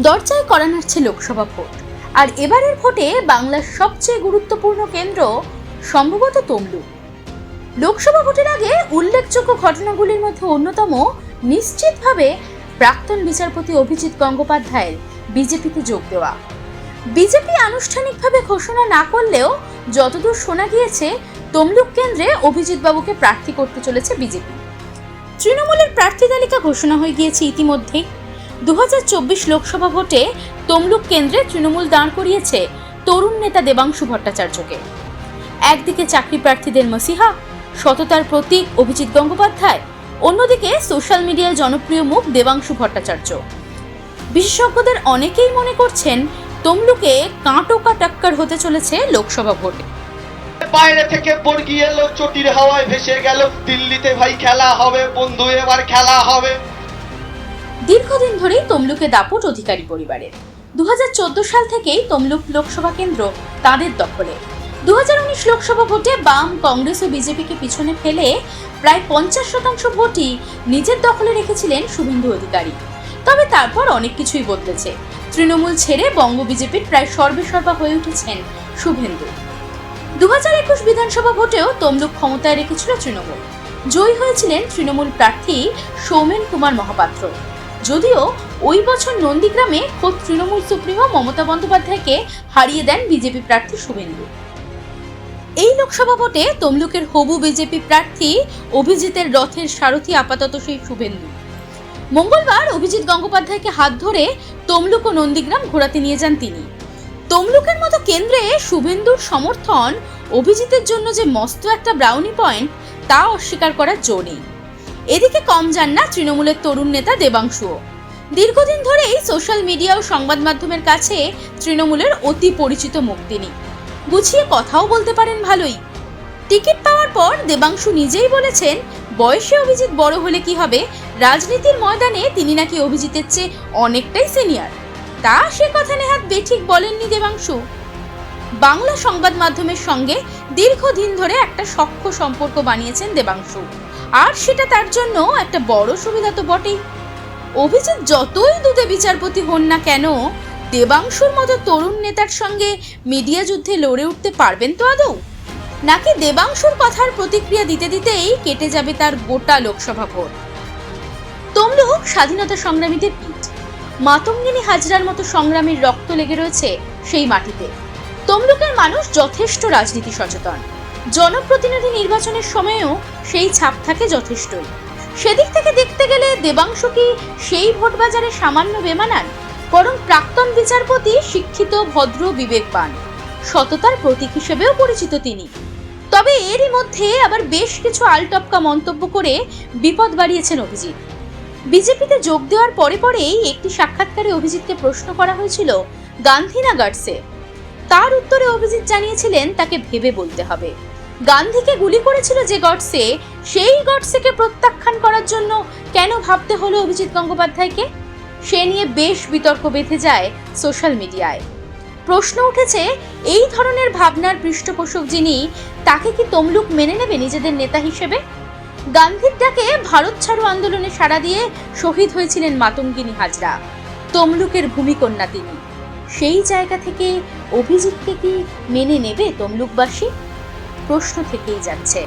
দরজায় করা নাড়ছে লোকসভা ভোট। আর এবারের ভোটে বাংলার সবচেয়ে গুরুত্বপূর্ণ কেন্দ্র সম্ভবত তমলুক। লোকসভা ভোটের আগে উল্লেখযোগ্য ঘটনাগুলির মধ্যে অন্যতম নিশ্চিতভাবে প্রাক্তন বিচারপতি অভিজিৎ গঙ্গোপাধ্যায়ের বিজেপিতে যোগ দেওয়া। বিজেপি আনুষ্ঠানিকভাবে ঘোষণা না করলেও যতদূর শোনা গিয়েছে, তমলুক কেন্দ্রে অভিজিৎ বাবুকে প্রার্থী করতে চলেছে বিজেপি। তৃণমূলের প্রার্থী তালিকা ঘোষণা হয়ে গিয়েছে ইতিমধ্যেই। দু লোকসভা ভোটে তমলুক কেন্দ্রে তৃণমূল দাঁড় করিয়েছে তরুণ নেতা দেবাংশু ভট্টাচার্যকে। একদিকে চাকরি প্রার্থীদের মসিহা, সততার প্রতীক অভিজিৎ গঙ্গোপাধ্যায়, অন্যদিকে সোশ্যাল মিডিয়ায় জনপ্রিয় মুখ দেবাংশু ভট্টাচার্য। বিশেষজ্ঞদের অনেকেই মনে করছেন তমলুকে কাঁটোকা টাক্কর হতে চলেছে লোকসভা ভোটে। বাইরে থেকে বর্গি এলো, চটির হাওয়ায় ভেসে গেল, দিল্লিতে ভাই খেলা হবে, বন্ধু এবার খেলা হবে। দীর্ঘদিন ধরেই তমলুকে দাপট অধিকারী পরিবারের। দু সাল থেকেই তমলুক লোকসভা কেন্দ্র তাদের দখলে। দু লোকসভা ভোটে বাম, কংগ্রেস ও বিজেপিকে পিছনে ফেলে প্রায় পঞ্চাশ শতাংশ ভোটই নিজের দখলে রেখেছিলেন শুভেন্দু অধিকারী। তবে তারপর অনেক কিছুই বদলেছে। তৃণমূল ছেড়ে বঙ্গ বিজেপির প্রায় সর্বেসর্বা হয়ে উঠেছেন শুভেন্দু। দু একুশ বিধানসভা ভোটেও তমলুক ক্ষমতায় রেখেছিল তৃণমূল। জয়ী হয়েছিলেন তৃণমূল প্রার্থী সৌমেন কুমার মহাপাত্র। যদিও ওই বছর নন্দীগ্রামে খোদ তৃণমূল সুপ্রিমো মমতা বন্দ্যোপাধ্যায়কে হারিয়ে দেন বিজেপি প্রার্থী শুভেন্দু। এই লোকসভা ভোটে তমলুকের হবু বিজেপি প্রার্থী অভিজিতের রথের সারথি আপাতত সেই শুভেন্দু। মঙ্গলবার অভিজিৎ গঙ্গোপাধ্যায়কে হাত ধরে তমলুক ও নন্দীগ্রাম ঘোরাতে নিয়ে যান তিনি। তমলুকের মতো কেন্দ্রে শুভেন্দুর সমর্থন অভিজিতের জন্য যে মস্ত একটা ব্রাউনি পয়েন্ট তা অস্বীকার করার জো নেই। এদিকে কম যান না তৃণমূলের তরুণ নেতা দেবাংশুও দীর্ঘদিন ধরেই সোশ্যাল মিডিয়া ও সংবাদ মাধ্যমের কাছে তৃণমূলের অতি পরিচিত মুখ তিনি। গুছিয়ে কথাও বলতে পারেন ভালোই। টিকিট পাওয়ার পর দেবাংশু নিজেই বলেছেন, বয়সে অভিজিৎ বড় হলে কি হবে? রাজনীতির ময়দানে তিনি নাকি অভিজিতের চেয়ে অনেকটাই সিনিয়র। তা সে কথা নেহাত বেঠিক বলেননি দেবাংশু। বাংলা সংবাদ মাধ্যমের সঙ্গে দীর্ঘদিন ধরে একটা সখ্য সম্পর্ক বানিয়েছেন দেবাংশু। আর সেটা তার জন্য একটা বড় সুবিধা তো বটেই। অভিজিৎ যতই দুধে বিচারপতি হন না কেন, দেবাংশুর মতো তরুণ নেতার সঙ্গে মিডিয়া যুদ্ধে লড়ে উঠতে পারবেন তো আদৌ? নাকি দেবাংশুর কথার প্রতিক্রিয়া দিতে দিতেই কেটে যাবে তার গোটা লোকসভা ভোট? তমলুক স্বাধীনতা সংগ্রামীদের পিঠ। মাতঙ্গিনী হাজরার মতো সংগ্রামীর রক্ত লেগে রয়েছে সেই মাটিতে। তমলুকের মানুষ যথেষ্ট রাজনীতি সচেতন। জনপ্রতিনিধি নির্বাচনের সময়েও সেই ছাপ থাকে যথেষ্টই। সেদিক থেকে দেখতে গেলে দেবাংশু কি সেই ভোট বাজারে সামান্য বেমানান, বরং প্রাক্তন বিচারপতি শিক্ষিত, ভদ্র, বিবেকবান। সততার প্রতীক হিসেবেও পরিচিত তিনি। তবে এরই মধ্যে আবার বেশ কিছু আলটপকা মন্তব্য করে বিপদ বাড়িয়েছেন অভিজিৎ। বিজেপিতে যোগ দেওয়ার পরে পরেই একটি সাক্ষাৎকারে অভিজিৎকে প্রশ্ন করা হয়েছিল গান্ধী না গাডসে তার উত্তরে অভিজিৎ জানিয়েছিলেন, তাকে ভেবে বলতে হবে। গান্ধীকে গুলি করেছিল যে গডসে, সেই গডসেকে প্রত্যাখ্যান করার জন্য কেন ভাবতে হলো অভিজিৎ গঙ্গোপাধ্যায়কে? সে নিয়ে বেশ বিতর্ক বেঁধে যায় সোশ্যাল মিডিয়ায়। প্রশ্ন উঠেছে, এই ধরনের ভাবনার পৃষ্ঠপোষক যিনি, তাকে কি তমলুক মেনে নেবে নিজেদের নেতা হিসেবে? গান্ধীর ডাকে ভারত ছাড়ো আন্দোলনে সাড়া দিয়ে শহীদ হয়েছিলেন মাতঙ্গিনী হাজরা। তমলুকের ভূমিকন্যা তিনি। সেই জায়গা থেকে অভিজিৎকে কি মেনে নেবে তমলুকবাসী? প্রশ্ন থেকেই যাচ্ছে।